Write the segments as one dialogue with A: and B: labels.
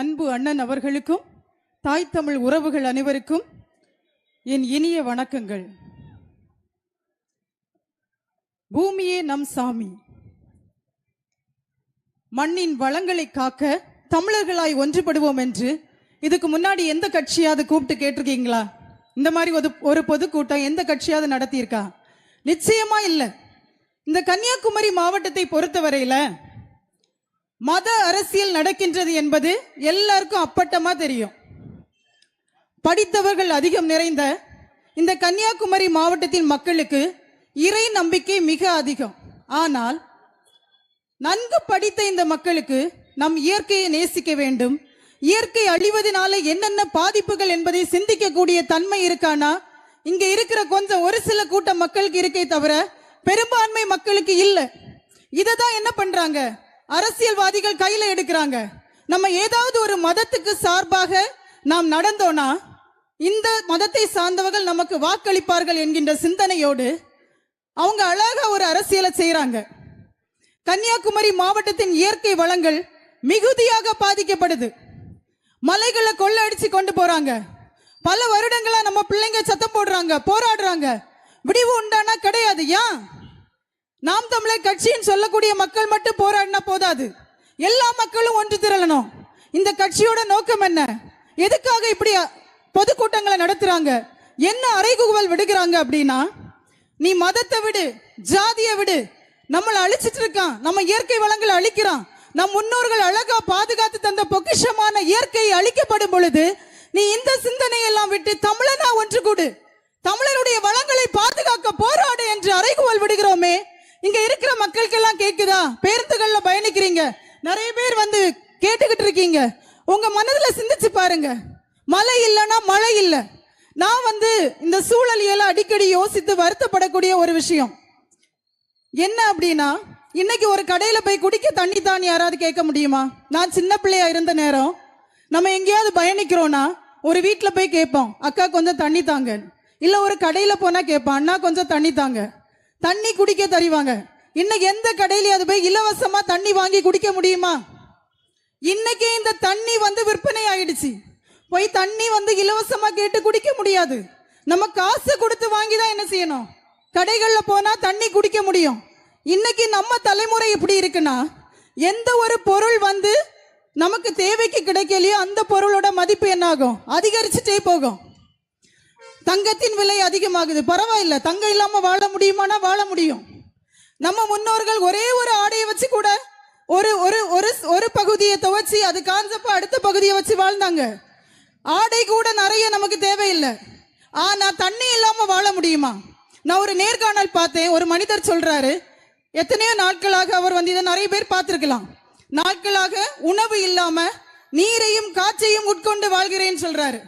A: அன்பு அண்ணன் அவர்களுக்கும் தாய் தமிழ் உறவுகள் அனைவருக்கும் என் இனிய வணக்கங்கள். பூமியே நம் சாமி. மண்ணின் வளங்களை காக்க தமிழர்களாய் ஒன்றுபடுவோம் என்று இதுக்கு முன்னாடி எந்த கட்சியாவது கூப்பிட்டு கேட்டிருக்கீங்களா? இந்த மாதிரி ஒரு ஒரு பொதுக்கூட்டம் எந்த கட்சியாவது நடத்தியிருக்கா? நிச்சயமா இல்லை. இந்த கன்னியாகுமரி மாவட்டத்தை பொறுத்தவரையில மத அரசியல் நடக்கின்றது என்பது எல்லாருக்கும் அப்பட்டமா தெரியும். படித்தவர்கள் அதிகம் நிறைந்த இந்த கன்னியாகுமரி மாவட்டத்தின் மக்களுக்கு இறை நம்பிக்கை மிக அதிகம். ஆனால் நன்கு படித்த இந்த மக்களுக்கு நம் இயற்கையை நேசிக்க வேண்டும். இயற்கை அழிவதனால என்னென்ன பாதிப்புகள் என்பதை சிந்திக்கக்கூடிய தன்மை இருக்கானா? இங்க இருக்கிற கொஞ்சம் ஒரு சில கூட்ட மக்களுக்கு இருக்கே தவிர பெரும்பான்மை மக்களுக்கு இல்லை. இதை தான் என்ன பண்றாங்க? அரசியல்வாதிகள் கையில எடுக்கிறாங்க. நம்ம ஏதாவது ஒரு மதத்துக்கு சார்பாக நாம் நடந்தோனா இந்த மதத்தை சார்ந்தவர்கள் நமக்கு வாக்களிப்பார்கள் என்கின்ற சிந்தனையோடு அவங்க அழகா ஒரு அரசியலை செய்யறாங்க கன்னியாகுமரி மாவட்டத்தின் இயற்கை வளங்கள் மிகுதியாக பாதிக்கப்படுது. மலைகளை கொள்ளடிச்சு கொண்டு போறாங்க. பல வருடங்களா நம்ம பிள்ளைங்க சத்தம் போடுறாங்க போராடுறாங்க. விடிவு உண்டானா கிடையாது ஏன்? நாம் தமிழர் கட்சின்னு சொல்லக்கூடிய மக்கள் மட்டும் போராடினா போதாது. எல்லா மக்களும் ஒன்று திரளணும். இந்த கட்சியோட நோக்கம் என்ன? எதுக்காக இப்படி பொதுக்கூட்டங்களை நடத்துறாங்க? என்ன அறைகுவல் விடுகிறாங்க அப்படின்னா நீ மதத்தை விடு ஜாதியை விடு. நம்மளை அழிச்சிட்டு இருக்கான். நம்ம இயற்கை வளங்களை அழிக்கிறான். நம் முன்னோர்கள் அழகா பாதுகாத்து தந்த பொக்கிஷமான இயற்கை அழிக்கப்படும் பொழுது நீ இந்த சிந்தனையெல்லாம் விட்டு தமிழனா ஒன்று கூடு. தமிழருடைய வளங்களை பாதுகாக்க போராடு என்று அறைகுவல் விடுகிறோமே இங்க இருக்கிற மக்களுக்கெல்லாம் கேக்குதா? பேருந்துகள்ல பயணிக்கிறீங்க. நிறைய பேர் வந்து கேட்டுக்கிட்டு இருக்கீங்க. உங்க மனதுல சிந்திச்சு பாருங்க. மழை இல்லைன்னா மழை இல்லை. நான் வந்து இந்த சூழலியல அடிக்கடி யோசித்து வருத்தப்படக்கூடிய ஒரு விஷயம். என்ன அப்படின்னா இன்னைக்கு ஒரு கடையில போய் குடிக்க தண்ணி தான் யாராவது கேட்க முடியுமா? நான் சின்ன பிள்ளையா இருந்த நேரம் நம்ம எங்கேயாவது பயணிக்கிறோம்னா ஒரு வீட்டில் போய் கேட்போம் அக்கா கொஞ்சம் தண்ணி தாங்க இல்லை ஒரு கடையில் போனால் கேட்பான் அண்ணா கொஞ்சம் தண்ணி தாங்க. தண்ணி குடிக்க தருவாங்க. இன்னைக்கு எந்த கடையிலயாவது போய் இலவசமா தண்ணி வாங்கி குடிக்க முடியுமா? இன்னைக்கு இந்த தண்ணி வந்து விற்பனை ஆயிடுச்சு. போய் தண்ணி வந்து இலவசமா கேட்டு குடிக்க முடியாது. நம்ம காசு கொடுத்து வாங்கி தான் என்ன செய்யணும்? கடைகள்ல போனா தண்ணி குடிக்க முடியும். இன்னைக்கு நம்ம தலைமுறை இப்படி இருக்குன்னா எந்த ஒரு பொருள் வந்து நமக்கு தேவைக்கு கிடைக்கலையோ அந்த பொருளோட மதிப்பு என்ன ஆகும்? அதிகரிச்சுட்டே போகும். தங்கத்தின் விலை அதிகமாகுது. பரவாயில்ல. தங்கம் இல்லாம வாழ முடியுமானா வாழ முடியும். நம்ம முன்னோர்கள் ஒரே ஒரு ஆடையை வச்சு கூட ஒரு ஒரு ஒரு ஒரு பகுதியை துவச்சி அது காஞ்சப்ப அடுத்த பகுதியை வச்சு வாழ்ந்தாங்க. ஆடை கூட நிறைய நமக்கு தேவையில்லை. ஆனா தண்ணி இல்லாம வாழ முடியுமா? நான் ஒரு நேர்காணல் பார்த்தேன். ஒரு மனிதர் சொல்றாரு எத்தனையோ நாட்களாக அவர் வந்து இதை நிறைய பேர் பார்த்துருக்கலாம். நாட்களாக உணவு இல்லாம நீரையும் காற்றையும் உட்கொண்டு வாழ்கிறேன்னு சொல்றாரு.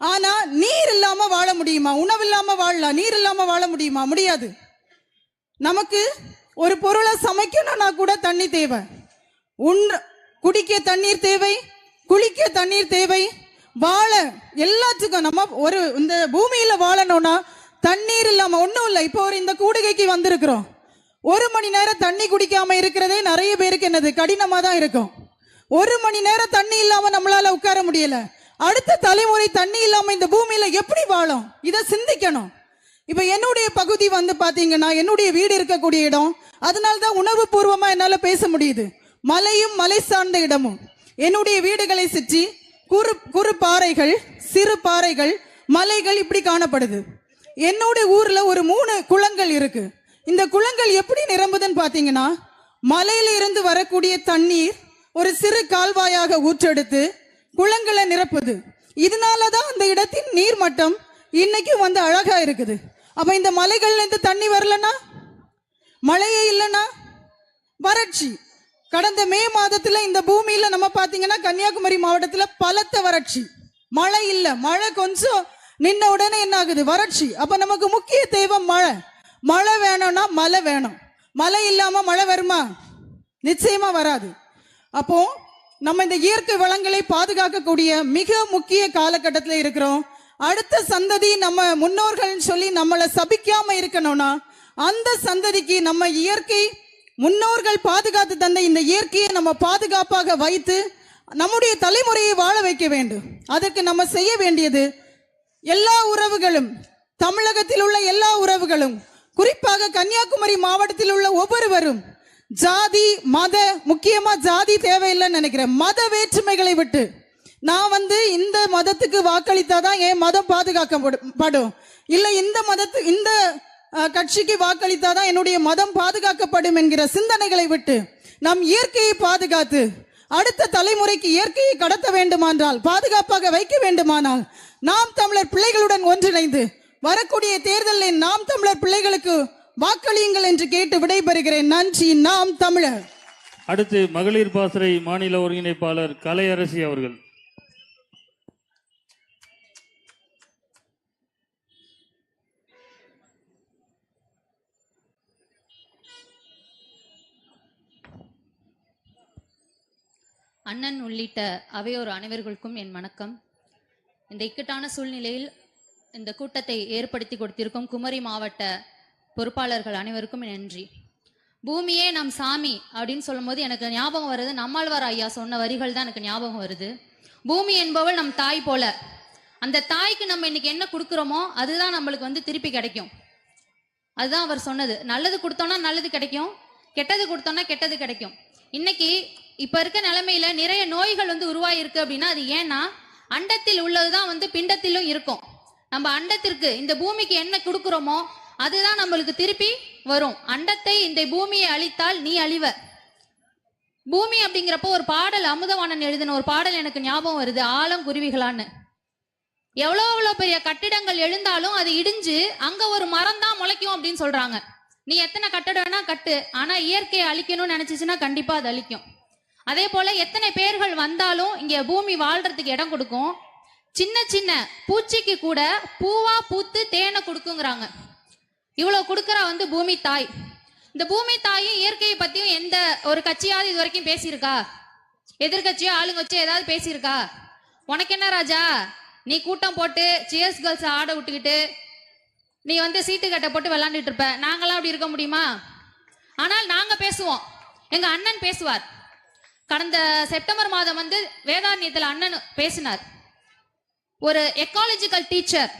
A: ஆனா நீர் இல்லாம வாழ முடியுமா? உணவு இல்லாம வாழலாம் நீர் இல்லாம வாழ முடியுமா? முடியாது. நமக்கு ஒரு பொருளை சமைக்கணும்னா கூட தண்ணி தேவை. உண் குடிக்க தண்ணீர் தேவை குளிக்க தண்ணீர் தேவை வாழ எல்லாத்துக்கும் நம்ம ஒரு இந்த பூமியில வாழணும்னா தண்ணீர் இல்லாம ஒண்ணும் இல்லை. இப்போ ஒரு இந்த கூடுகைக்கு வந்திருக்கிறோம். ஒரு மணி நேரம் தண்ணி குடிக்காம இருக்கிறதே நிறைய பேருக்கு என்னது? கடினமா தான் இருக்கும். ஒரு மணி நேரம் தண்ணி இல்லாம நம்மளால உட்கார முடியல. அடுத்த தலைமுறை தண்ணி இல்லாம இந்த பூமியில எப்படி வாழும்? இதை சிந்திக்கணும். இப்ப என்னுடைய பகுதி வந்து பாத்தீங்கன்னா என்னுடைய வீடு இருக்கக்கூடிய இடம். அதனால்தான் உணவு உணர்வு பூர்வமா என்னால பேச முடியுது. மலையும் மலை சார்ந்த இடமும். என்னுடைய வீடுகளை சுற்றி குறு குறு பாறைகள் சிறு பாறைகள் மலைகள் இப்படி காணப்படுது. என்னுடைய ஊர்ல ஒரு மூணு குளங்கள் இருக்கு. இந்த குளங்கள் எப்படி நிரம்புதுன்னு பாத்தீங்கன்னா மலையில இருந்து வரக்கூடிய தண்ணீர் ஒரு சிறு கால்வாயாக ஊற்றெடுத்து குளங்களை நிரப்புது. இதனாலதான் அந்த இடத்தின் நீர்மட்டம் இன்னைக்கு வந்து அழகா இருக்குது. அப்ப இந்த மலைகள்ல இருந்து தண்ணி வரலன்னா மழையே இல்லைன்னா வறட்சி. கடந்த மே மாதத்துல இந்த பூமியில நம்ம பாத்தீங்கன்னா கன்னியாகுமரி மாவட்டத்துல பலத்த வறட்சி. மழை இல்ல. மழை கொஞ்சம் நின்ன உடனே என்ன ஆகுது? வறட்சி. அப்ப நமக்கு முக்கிய தேவை மழை. மழை வேணும்னா மழை வேணும். மழை இல்லாம மழை வருமா? நிச்சயமா வராது. அப்போ நம்ம இந்த இயற்கை வளங்களை பாதுகாக்கக்கூடிய மிக முக்கிய காலகட்டத்தில் இருக்கிறோம். அடுத்த சந்ததி நம்ம முன்னோர்கள் சொல்லி நம்மளை சபிக்காம இருக்கணும்னா அந்த சந்ததிக்கு நம்ம இயற்கை முன்னோர்கள் பாதுகாத்து தந்த இந்த இயற்கையை நம்ம பாதுகாப்பாக வைத்து நம்முடைய தலைமுறையை வாழ வைக்க வேண்டும். அதற்கு நம்ம செய்ய வேண்டியது எல்லா உறவுகளும் தமிழகத்தில் உள்ள எல்லா உறவுகளும் குறிப்பாக கன்னியாகுமரி மாவட்டத்தில் உள்ள ஒவ்வொருவரும் ஜாதி மத முக்கியமா ஜாதி தேவையில்லைன்னு நினைக்கிறேன். மத வேற்றுமைகளை விட்டு. நான் வந்து இந்த மதத்துக்கு வாக்களித்தாதான் என் மதம் பாதுகாக்கப்படும். இல்லை இந்த மதத்து இந்த கட்சிக்கு வாக்களித்தாதான் என்னுடைய மதம் பாதுகாக்கப்படும் என்கிற சிந்தனைகளை விட்டு நம் இயற்கையை பாதுகாத்து அடுத்த தலைமுறைக்கு இயற்கையை கடத்த வேண்டுமானால் பாதுகாப்பாக வைக்க வேண்டுமானால் நாம் தமிழர் பிள்ளைகளுடன் ஒன்றிணைந்து வரக்கூடிய தேர்தலில் நாம் தமிழர் பிள்ளைகளுக்கு வாக்களியுங்கள் என்று கேட்டு விடைபெறுகிறேன். நன்றி. நாம் தமிழர்.
B: அடுத்து மகளிர் பாசறை மாநில ஒருங்கிணைப்பாளர் கலையரசி அவர்கள்.
C: அண்ணன் உள்ளிட்ட அவையோர் அனைவர்களுக்கும் என் வணக்கம். இந்த இக்கட்டான சூழ்நிலையில் இந்த கூட்டத்தை ஏற்படுத்தி கொடுத்திருக்கும் குமரி மாவட்ட பொறுப்பாளர்கள் அனைவருக்கும் நன்றி. பூமியே நம் சாமி அப்படின்னு சொல்லும்போது எனக்கு ஞாபகம் வருது நம்மாழ்வார் ஐயா சொன்ன வரிகள் தான் எனக்கு ஞாபகம் வருது. பூமி என்பவள் நம் தாய் போல. அந்த தாய்க்கு நம்ம இன்னைக்கு என்ன கொடுக்குறோமோ அதுதான் நம்மளுக்கு வந்து திருப்பி கிடைக்கும். அதுதான் அவர் சொன்னது. நல்லது கொடுத்தோம்னா நல்லது கிடைக்கும் கெட்டது கொடுத்தோம்னா கெட்டது கிடைக்கும். இன்னைக்கு இப்ப இருக்க நிலைமையில நிறைய நோய்கள் வந்து உருவாயிருக்கு அப்படின்னா அது ஏன்னா அண்டத்தில் உள்ளதுதான் வந்து பிண்டத்திலும் இருக்கும். நம்ம அண்டத்திற்கு இந்த பூமிக்கு என்ன கொடுக்குறோமோ அதுதான் நம்மளுக்கு திருப்பி வரும். அண்டத்தை இந்த பூமியை அழித்தால் நீ அழிவ. பூமி அப்படிங்கிறப்போ ஒரு பாடல் அமுதவாணன் எழுதின ஒரு பாடல் எனக்கு ஞாபகம் வருது. ஆழம் குருவிகளான்னு. எவ்வளோ எவ்வளோ பெரிய கட்டிடங்கள் எழுந்தாலும் அது இடிஞ்சு அங்க ஒரு மரம் தான் முளைக்கும் அப்படின்னு சொல்றாங்க. நீ எத்தனை கட்டடம் வேணா கட்டு. ஆனா இயற்கையை அழிக்கணும்னு நினைச்சிச்சுன்னா கண்டிப்பா அது அழிக்கும். அதே போல எத்தனை பேர்கள் வந்தாலும் இங்க பூமி வாழ்றதுக்கு இடம் கொடுக்கும். சின்ன சின்ன பூச்சிக்கு கூட பூவா பூத்து தேனை கொடுக்குங்கிறாங்க. இவ்வளவு கொடுக்கறா வந்து பூமி தாய். இந்த பூமி தாயும் இயற்கையை பத்தியும் எந்த ஒரு கட்சியாவது இது வரைக்கும் பேசியிருக்கா? எதிர்கட்சியோ ஆளுங்கட்சியோ ஏதாவது பேசியிருக்கா? உனக்கு என்ன ராஜா? நீ கூட்டம் போட்டு சியர்ஸ் கேர்ள்ஸ் ஆட விட்டுக்கிட்டு நீ வந்து சீட்டு கட்டை போட்டு விளாண்டுட்டு இருப்ப. நாங்களாம் அப்படி இருக்க முடியுமா? ஆனால் நாங்க பேசுவோம். எங்க அண்ணன் பேசுவார். கடந்த செப்டம்பர் மாதம் வந்து வேதாரண்யத்தில் அண்ணன் பேசினார். ஒரு எக்காலஜிக்கல் டீச்சர்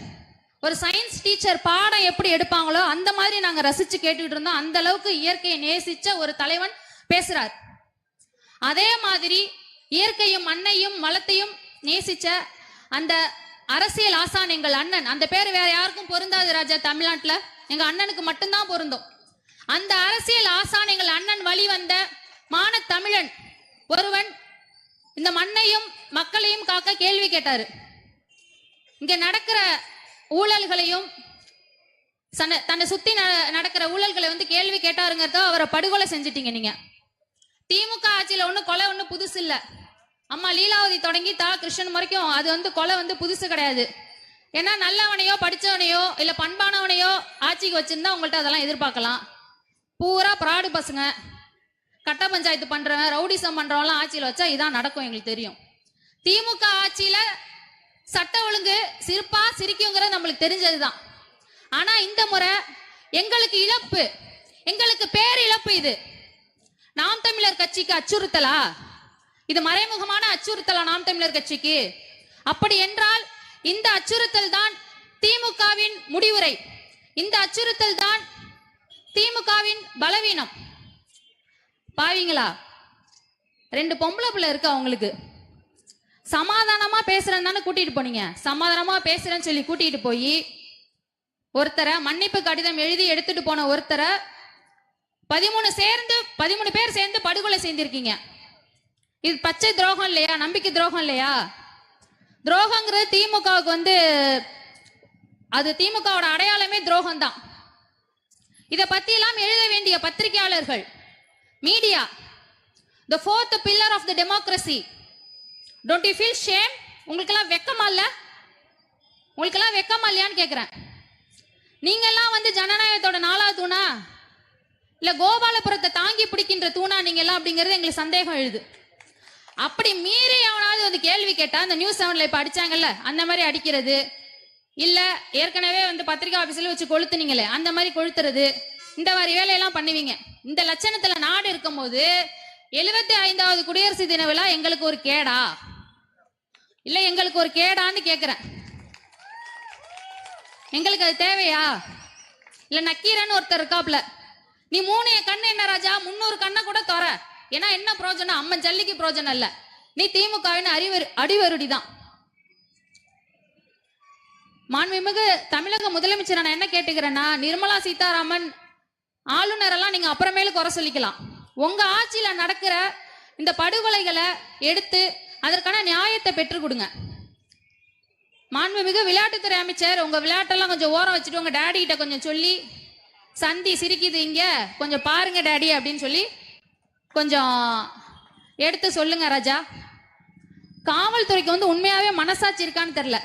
C: ஒரு சயின்ஸ் டீச்சர் பாடம் எப்படி எடுப்பாங்களோ அந்த மாதிரி நாங்க ரசிச்சு கேட்டுக்கிட்டு இருந்தோம். அந்த அளவுக்கு இயற்கையை நேசிச்ச ஒரு தலைவன் பேசுறார். அதே மாதிரி இயற்கையும் மண்ணையும் வளத்தையும் நேசிச்ச அந்த அரசியல் ஆசான் எங்கள் அண்ணன். அந்த பேர் வேற யாருக்கும் பொருந்தாது ராஜா தமிழ்நாட்டுல. எங்க அண்ணனுக்கு மட்டும்தான் பொருந்தும். அந்த அரசியல் ஆசான் எங்கள் அண்ணன் வழி வந்த மான தமிழன் ஒருவன் இந்த மண்ணையும் மக்களையும் காக்க கேள்வி கேட்டாரு. இங்க நடக்கிற ஊழல்களையும் தன்னை சுத்தி ந- நடக்கிற ஊழல்களை வந்து கேள்வி கேட்டாருங்கிறத அவரை படுகொலை செஞ்சிட்டீங்க நீங்க. திமுக ஆட்சியில ஒண்ணு கொலை ஒண்ணு புதுசு இல்ல. அம்மா லீலாவதி தொடங்கி தா. கிருஷ்ணன் வரைக்கும் அது வந்து கொலை வந்து புதுசு கிடையாது. ஏன்னா நல்லவனையோ படிச்சவனையோ இல்ல பண்பானவனையோ ஆட்சிக்கு வச்சிருந்தா உங்கள்ட்ட அதெல்லாம் எதிர்பார்க்கலாம். பூரா பிராடு பசங்க. கட்ட பஞ்சாயத்து பண்றவன் ரவுடிசம் பண்றவன்லாம் ஆட்சியில் வச்சா இதான் நடக்கும் எங்களுக்கு தெரியும். திமுக ஆட்சியில சட்ட ஒழுங்கு சிரிப்பா சிரிக்குங்கிறது நம்மளுக்கு தெரிஞ்சதுதான். ஆனா இந்த முறை எங்களுக்கு இழப்பு. எங்களுக்கு பேர் இழப்பு இது. நாம் தமிழர் கட்சிக்கு அச்சுறுத்தலா? இது மறைமுகமான அச்சுறுத்தலா நாம் தமிழர் கட்சிக்கு? அப்படி என்றால் இந்த அச்சுறுத்தல் தான் திமுகவின் முடிவுரை. இந்த அச்சுறுத்தல் தான் திமுகவின் பலவீனம். பாவீங்களா? ரெண்டு பொம்பளை பிள்ளை இருக்கு அவங்களுக்கு சமாதானமா பேசுறேன்னு தானே கூட்டிட்டு போனீங்க. சமாதானமா பேசுறேன்னு சொல்லி கூட்டிட்டு போய் ஒருத்தரை மன்னிப்பு கடிதம் எழுதி எடுத்துட்டு போன ஒருத்தரை பதிமூணு சேர்ந்து பதிமூணு பேர் சேர்ந்து படுகொலை செய்திருக்கீங்க இது பச்சை துரோகம் இல்லையா? நம்பிக்கை துரோகம் இல்லையா? துரோகங்கிறது திமுகவுக்கு வந்து அது திமுகவோட அடையாளமே துரோகம் தான் இதை பத்தி எல்லாம் எழுத வேண்டிய பத்திரிகையாளர்கள் media the fourth pillar of the democracy don't you feel shame உங்களுக்கெல்லாம் வெக்கமா இல்லை? உங்களுக்கெல்லாம் வெக்கமா இல்லையான்னு கேட்குறேன் நீங்கள்லாம் வந்து ஜனநாயகத்தோட நாலாவது தூணா? இல்லை கோபாலபுரத்தை தாங்கி பிடிக்கின்ற தூணா நீங்க எல்லாம் அப்படிங்கிறது எங்களுக்கு சந்தேகம் எழுது. அப்படி மீறி எவனாவது வந்து கேள்வி கேட்டா அந்த நியூஸ் செவன்ல இப்போ அடிச்சாங்கல்ல அந்த மாதிரி அடிக்கிறது. இல்ல ஏற்கனவே வந்து பத்திரிகை ஆபீஸ்ல வச்சு கொளுத்துனீங்களே அந்த மாதிரி கொளுத்துறது. இந்த மாதிரி வேலையெல்லாம் பண்ணுவீங்க. இந்த லட்சணத்துல நாடு இருக்கும்போது எழுபத்தி ஐந்தாவது குடியரசு தின விழா எங்களுக்கு ஒரு கேடா. இல்ல எங்களுக்கு ஒரு கேடான்னு கேக்குறேன் எங்களுக்கு அது தேவையா? இல்ல நக்கீரன்னு ஒருத்தர் இருக்காப்ல நீ மூணு கண்ணு என்ன ராஜா? முன்னூறு கண்ணை கூட தர ஏன்னா என்ன பிரோஜனம்? அம்மன் ஜல்லிக்கு பிரோஜனம் இல்ல. நீ திமுகவின் அறிவரு அடிவருடி தான் மாண்புமிகு தமிழக முதலமைச்சர் நான் என்ன கேட்டுக்கிறேன்னா நிர்மலா சீதாராமன் ஆளுநரெல்லாம் நீங்க அப்புறமேலு குறை சொல்லிக்கலாம். உங்க ஆட்சியில நடக்கிற இந்த படுகொலைகளை எடுத்து அதற்கான நியாயத்தை பெற்றுக் கொடுங்க. மாண்புமிகு விளையாட்டுத்துறை அமைச்சர் உங்க விளையாட்டெல்லாம் கொஞ்சம் ஓரம் வச்சுட்டு உங்க டேடி கிட்ட கொஞ்சம் சொல்லி சந்தி சிரிக்குது இங்க கொஞ்சம் பாருங்க டேடி அப்படின்னு சொல்லி கொஞ்சம் எடுத்து சொல்லுங்க ராஜா. காவல்துறைக்கு வந்து உண்மையாவே மனசாட்சி இருக்கான்னு தெரியல.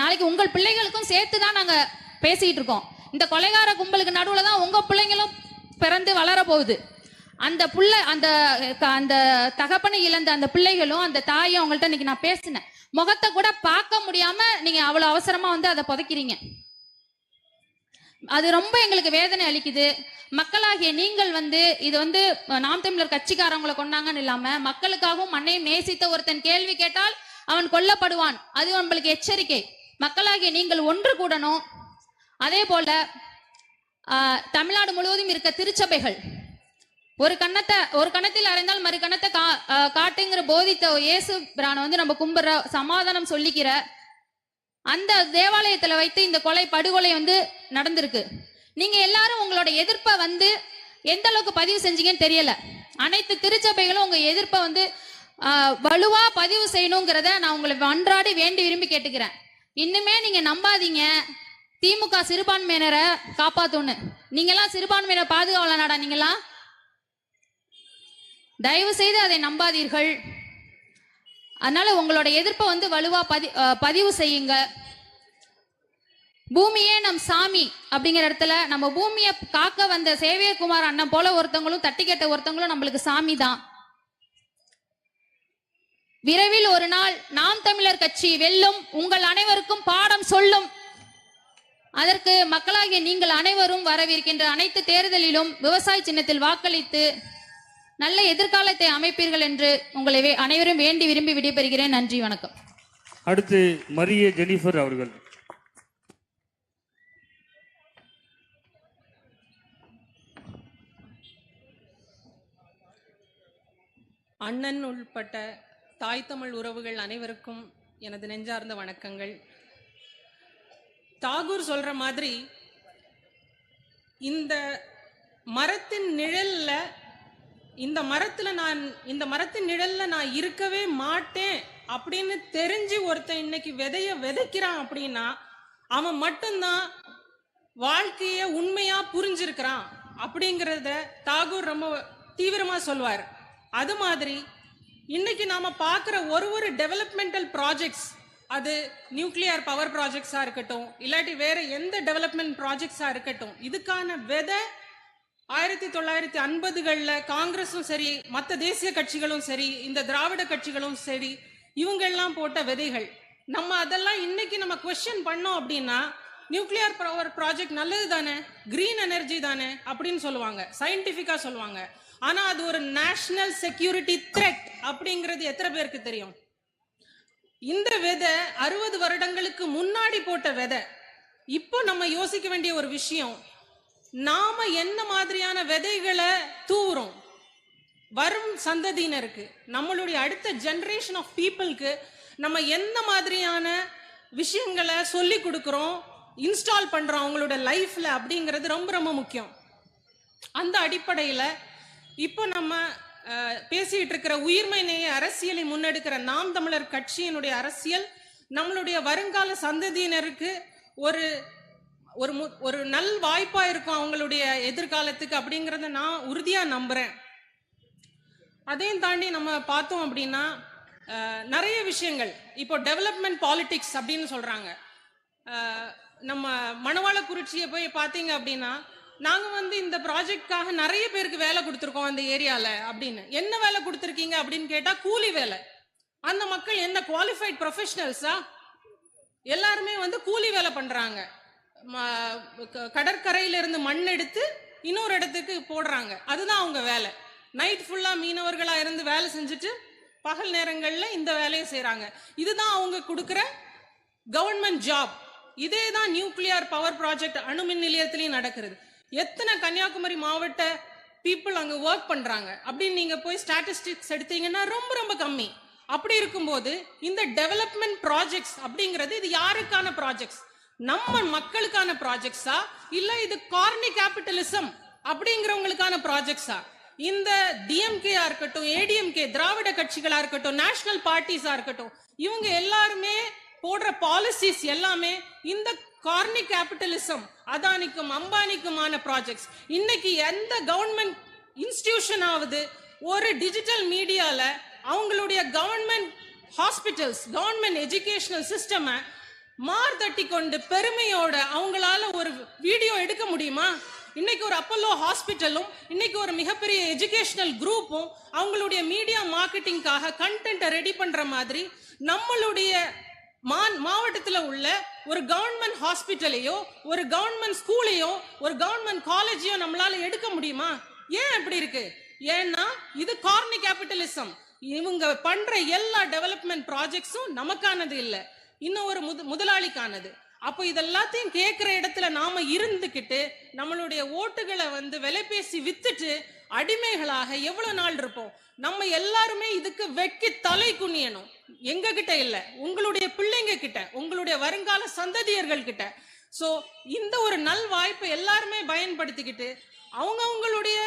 C: நாளைக்கு உங்கள் பிள்ளைகளுக்கும் சேர்த்து தான் நாங்க பேசிக்கிட்டு இருக்கோம். இந்த கொலைகார கும்பலுக்கு நடுவில் தான் உங்க பிள்ளைங்களும் பிறந்து வளர போகுது. அந்த புள்ள அந்த அந்த தகப்பனை இழந்த அந்த பிள்ளைகளும் அந்த தாயும் அவங்கள்ட்ட இன்னைக்கு நான் பேசினேன். முகத்தை கூட பார்க்க முடியாம நீங்க அவ்வளவு அவசரமா வந்து அதை புதைக்கிறீங்க. அது ரொம்ப எங்களுக்கு வேதனை அளிக்குது. மக்களாகிய நீங்கள் வந்து இது வந்து நாம் தமிழர் கட்சிக்காரங்களை கொண்டாங்கன்னு இல்லாம மக்களுக்காகவும் மண்ணையும் நேசித்த ஒருத்தன் கேள்வி கேட்டால் அவன் கொல்லப்படுவான். அது நம்மளுக்கு எச்சரிக்கை. மக்களாகிய நீங்கள் ஒன்று கூடணும். அதே போல தமிழ்நாடு முழுவதும் இருக்க திருச்சபைகள் ஒரு கண்ணத்தை ஒரு கணத்தில் அறைந்தால் மறு கணத்தை கா காட்டுங்கிற போதித்த இயேசு பிரானை வந்து நம்ம கும்பிடுற சமாதானம் சொல்லிக்கிற அந்த தேவாலயத்துல வைத்து இந்த கொலை படுகொலை வந்து நடந்திருக்கு. நீங்க எல்லாரும் உங்களோட எதிர்ப்பை வந்து எந்த அளவுக்கு பதிவு செஞ்சீங்கன்னு தெரியல. அனைத்து திருச்சபைகளும் உங்க எதிர்ப்பை வந்து வலுவா பதிவு செய்யணுங்கிறத நான் உங்களை அன்றாடி வேண்டி விரும்பி கேட்டுக்கிறேன். இன்னுமே நீங்க நம்பாதீங்க. திமுக சிறுபான்மையினரை காப்பாத்தோன்னு. நீங்கெல்லாம் சிறுபான்மையினர் பாதுகாவலனாடா நீங்கெல்லாம்? தயவு செய்து அதை நம்பாதீர்கள். அதனால உங்களோட எதிர்ப்பை வந்து வலுவா பதி பதிவு செய்யுங்க. பூமியே நம் சாமி அப்படிங்கிற இடத்துல நம்ம பூமியை காக்க வந்த சேவியகுமார் அண்ணன் போல ஒருத்தவங்களும் தட்டி கேட்ட ஒருத்தவங்களும் நம்மளுக்கு சாமி தான். விரைவில் ஒரு நாள் நாம் தமிழர் கட்சி வெல்லும் உங்கள் அனைவருக்கும் பாடம் சொல்லும். அதற்கு மக்களாகிய நீங்கள் அனைவரும் வரவிருக்கின்ற அனைத்து தேர்தலிலும் விவசாய சின்னத்தில் வாக்களித்து நல்ல எதிர்காலத்தை அமைப்பீர்கள் என்று உங்களை அனைவரும் வேண்டி விரும்பி விடைபெறுகிறேன். நன்றி வணக்கம்.
B: அடுத்து மரிய ஜெனிஃபர் அவர்கள்.
D: அண்ணன் உள்பட்ட தாய் தமிழ் உறவுகள் அனைவருக்கும் எனது நெஞ்சார்ந்த வணக்கங்கள். தாகூர் சொல்ற மாதிரி இந்த மரத்தின் நிழல்ல இந்த மரத்தில் நான் இந்த மரத்தின் நிழலில் நான் இருக்கவே மாட்டேன் அப்படின்னு தெரிஞ்சு ஒருத்தன் இன்னைக்கு விதைய விதைக்கிறான் அப்படின்னா அவன் மட்டும்தான் வாழ்க்கைய உண்மையா புரிஞ்சிருக்கிறான் அப்படிங்கிறத தாகூர் ரொம்ப தீவிரமா சொல்வார். அது மாதிரி இன்னைக்கு நாம பார்க்குற ஒரு ஒரு டெவலப்மெண்டல் ப்ராஜெக்ட்ஸ் அது நியூக்ளியர் பவர் ப்ராஜெக்ட்ஸாக இருக்கட்டும் இல்லாட்டி வேற எந்த டெவலப்மெண்ட் ப்ராஜெக்ட்ஸாக இருக்கட்டும் இதுக்கான விதை ஆயிரத்தி தொள்ளாயிரத்தி ஐம்பதுகளில் காங்கிரஸும் சரி மற்ற தேசிய கட்சிகளும் சரி இந்த திராவிட கட்சிகளும் சரி இவங்கெல்லாம் போட்ட விதைகள். நம்ம அதெல்லாம் இன்னைக்கு நம்ம கொஸ்டின் பண்ணோம் அப்படின்னா நியூக்ளியர் பவர் ப்ராஜெக்ட் நல்லது தானே? கிரீன் எனர்ஜி தானே? அப்படின்னு சொல்லுவாங்க. சயின்டிஃபிக்காக சொல்லுவாங்க. ஆனால் அது ஒரு நேஷனல் செக்யூரிட்டி த்ரெட் அப்படிங்கிறது எத்தனை பேருக்கு தெரியும்? இந்த விதை அறுபது வருடங்களுக்கு முன்னாடி போட்ட விதை. இப்போ நம்ம யோசிக்க வேண்டிய ஒரு விஷயம் நாம என்ன மாதிரியான விதைகளை தூவுறோம்? வரும் சந்ததியினருக்கு நம்மளுடைய அடுத்த ஜென்ரேஷன் ஆஃப் பீப்புளுக்கு நம்ம எந்த மாதிரியான விஷயங்களை சொல்லி கொடுக்குறோம் இன்ஸ்டால் பண்ணுறோம் அவங்களோட லைஃப்பில் அப்படிங்கிறது ரொம்ப ரொம்ப முக்கியம். அந்த அடிப்படையில் இப்போ நம்ம பேசிகிட்டு இருக்கிற உயிர்மை நேய அரசியலை முன்னெடுக்கிற நாம் தமிழர் கட்சியினுடைய அரசியல் நம்மளுடைய வருங்கால சந்ததியினருக்கு ஒரு ஒரு மு- ஒரு நல் வாய்ப்பா இருக்கும் அவங்களுடைய எதிர்காலத்துக்கு அப்படிங்கிறத நான் உறுதியா நம்புறேன். அதையும் தாண்டி நம்ம பார்த்தோம் அப்படின்னா நிறைய விஷயங்கள். இப்போ டெவலப்மெண்ட் பாலிடிக்ஸ் அப்படின்னு சொல்றாங்க. நம்ம மணவாள குறிச்சியை போய் பார்த்தீங்க அப்படின்னா நாங்கள் வந்து இந்த ப்ராஜெக்ட்காக நிறைய பேருக்கு வேலை கொடுத்துருக்கோம் அந்த ஏரியாவில் அப்படின்னு. என்ன வேலை கொடுத்துருக்கீங்க அப்படின்னு கேட்டால் கூலி வேலை. அந்த மக்கள் என்ன குவாலிஃபைட் ப்ரொஃபஷனல்ஸா எல்லாருமே வந்து கூலி வேலை பண்ணுறாங்க கடற்கரையிலிருந்து க- மண் எடுத்து இன்னொரு இடத்துக்கு போடுறாங்க. அதுதான் அவங்க வேலை. நைட் ஃபுல்லாக மீனவர்களாக இருந்து வேலை செஞ்சுட்டு பகல் நேரங்களில் இந்த வேலையை செய்கிறாங்க இதுதான் அவங்க கொடுக்குற கவர்மெண்ட் ஜாப் இதே தான் நியூக்ளியர் பவர் ப்ராஜெக்ட் அணுமின் நிலையத்திலையும் நடக்கிறது. எத்தனை கன்னியாகுமரி மாவட்ட பீப்புள் அங்கே ஒர்க் பண்ணுறாங்க அப்படின்னு நீங்கள் போய் ஸ்டாட்டிஸ்டிக்ஸ் எடுத்தீங்கன்னா ரொம்ப ரொம்ப கம்மி. அப்படி இருக்கும்போது இந்த டெவலப்மெண்ட் ப்ராஜெக்ட்ஸ் அப்படிங்கிறது இது யாருக்கான ப்ராஜெக்ட்ஸ் நம்ம மக்களுக்கான ப்ராஜெக்ட்ஸா இல்ல இது கார்னி கேபிட்டலிசம் அப்படிங்கிறவங்களுக்கான ப்ராஜெக்ட்ஸா இந்த டிஎம்கேயா இருக்கட்டும் ஏடிஎம்கே திராவிட கட்சிகளா இருக்கட்டும் நேஷனல் பார்ட்டிஸா இருக்கட்டும் இவங்க எல்லாருமே போடுற பாலிசிஸ் எல்லாமே இந்த கார்னி கேபிட்டலிசம் அதானிக்கும் அம்பானிக்குமான ப்ராஜெக்ட்ஸ் இன்னைக்கு எந்த கவர்மெண்ட் இன்ஸ்டிடியூஷன் ஆகுது ஒரு டிஜிட்டல் மீடியால அவங்களுடைய கவர்மெண்ட் ஹாஸ்பிட்டல்ஸ் கவர்மெண்ட் எஜுகேஷனல் சிஸ்டமை மார்தட்டி கொண்டு பெருமையோட அவங்களால ஒரு வீடியோ எடுக்க முடியுமா? இன்னைக்கு ஒரு அப்பல்லோ ஹாஸ்பிட்டலும் இன்னைக்கு ஒரு மிகப்பெரிய எஜுகேஷனல் குரூப்பும் அவங்களுடைய மீடியா மார்க்கெட்டிங்காக கண்டென்ட்டை ரெடி பண்ற மாதிரி நம்மளுடைய மா- மாவட்டத்தில் உள்ள ஒரு கவர்மெண்ட் ஹாஸ்பிட்டலையோ ஒரு கவர்மெண்ட் ஸ்கூலையோ ஒரு கவர்மெண்ட் காலேஜையோ நம்மளால எடுக்க முடியுமா? ஏன் அப்படி இருக்கு? ஏன்னா இது கார்னி கேபிட்டலிசம் இவங்க பண்ற எல்லா டெவலப்மெண்ட் ப்ராஜெக்ட்ஸும் நமக்கானது இல்லை. இன்னும் ஒரு முத முதலாளிக்கானது. அப்போ இதெல்லாத்தையும் கேட்குற இடத்துல நாம இருந்துக்கிட்டு நம்மளுடைய ஓட்டுகளை வந்து விலை பேசி வித்துட்டு அடிமைகளாக எவ்வளவு நாள் இருப்போம்? நம்ம எல்லாருமே இதுக்கு வெக்கி தலை குனியணும். எங்க கிட்ட இல்ல. உங்களுடைய பிள்ளைங்க கிட்ட உங்களுடைய வருங்கால சந்ததியர்கள் கிட்ட. ஸோ இந்த ஒரு நல் வாய்ப்பை எல்லாருமே பயன்படுத்திக்கிட்டு அவங்கவுங்களுடைய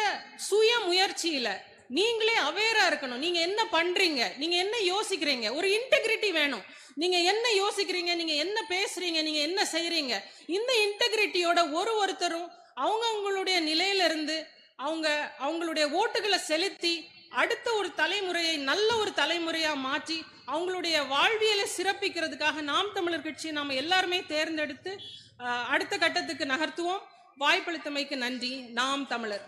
D: சுய முயற்சியில நீங்களே அவேரா இருக்கணும். நீங்க என்ன பண்றீங்க? நீங்க என்ன யோசிக்கிறீங்க? ஒரு இன்டெகிரிட்டி வேணும். நீங்க என்ன யோசிக்கிறீங்க? நீங்க என்ன பேசுறீங்க? நீங்க என்ன செய்யறீங்க இந்த இன்டெகிரிட்டியோட ஒரு ஒருத்தரும் அவங்க அவங்களுடைய நிலையில இருந்து அவங்க அவங்களுடைய ஓட்டுகளை செலுத்தி அடுத்த ஒரு தலைமுறையை நல்ல ஒரு தலைமுறையா மாற்றி அவங்களுடைய வாழ்வியலை சிறப்பிக்கிறதுக்காக நாம் தமிழர் கட்சியை நாம எல்லாருமே தேர்ந்தெடுத்து அடுத்த கட்டத்துக்கு நகர்த்துவோம். வாய்ப்பளித்தமைக்கு நன்றி. நாம் தமிழர்.